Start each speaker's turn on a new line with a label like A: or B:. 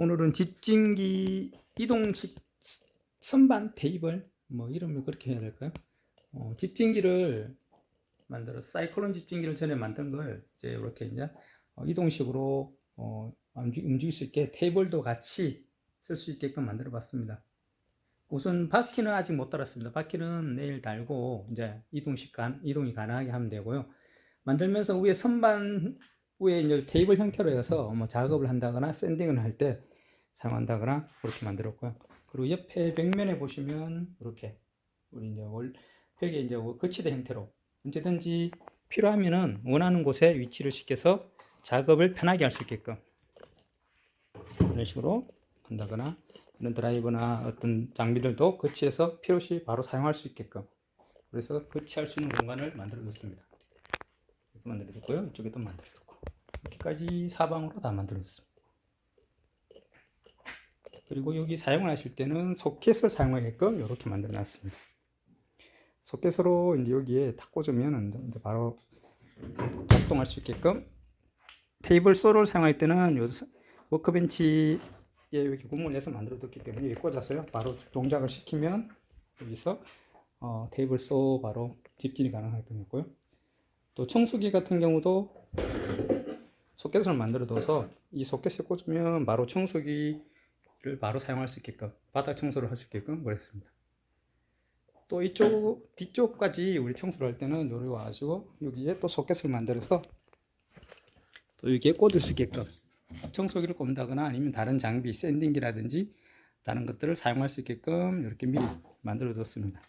A: 오늘은 집진기 이동식 선반 테이블 뭐 이름을 그렇게 해야 될까요? 어, 집진기를 만들어 사이클론 집진기를 전에 만든 걸 이제 이렇게 이제 어, 이동식으로 어, 움직- 움직일 수 있게 테이블도 같이 쓸 수 있게끔 만들어 봤습니다. 우선 바퀴는 아직 못 달았습니다. 바퀴는 내일 달고 이제 이동식 간 이동이 가능하게 하면 되고요. 만들면서 위에 선반 위에 이제 테이블 형태로 해서 뭐 작업을 한다거나 샌딩을 할 때 사용한다거나 그렇게 만들었고요. 그리고 옆에 벽면에 보시면 이렇게 우리 이제 월 벽에 이제 거치대 형태로 언제든지 필요하면은 원하는 곳에 위치를 시켜서 작업을 편하게 할 수 있게끔 이런 식으로 한다거나 이런 드라이버나 어떤 장비들도 거치해서 필요시 바로 사용할 수 있게끔 그래서 거치할 수 있는 공간을 만들어 뒀습니다. 그래서 만들어 뒀고요. 이쪽에도 만들어 뒀고 이렇게까지 사방으로 다 만들어 뒀습니다. 그리고 여기 사용을 하실 때는 소켓을 사용하게끔 이렇게 만들어 놨습니다. 소켓으로 이제 여기에 탁 꽂으면 이제 바로 작동할 수 있게끔 테이블 소를 사용할 때는 요 워크벤치에 이렇게 구멍을 내서 만들어 뒀기 때문에 여기 꽂아서요. 바로 동작을 시키면 여기서 어, 테이블 소 바로 집진이 가능하게끔 있고요. 또 청소기 같은 경우도 소켓을 만들어 둬서 이 소켓에 꽂으면 바로 청소기를 바로 사용할 수 있게끔 바닥 청소를 할 수 있게끔 그랬습니다. 또 이쪽 뒤쪽까지 우리 청소를 할 때는 요리 와가지고 여기에 또 소켓을 만들어서 또 여기에 꽂을 수 있게끔 청소기를 꼽는다거나 아니면 다른 장비 샌딩기라든지 다른 것들을 사용할 수 있게끔 이렇게 미리 만들어 뒀습니다.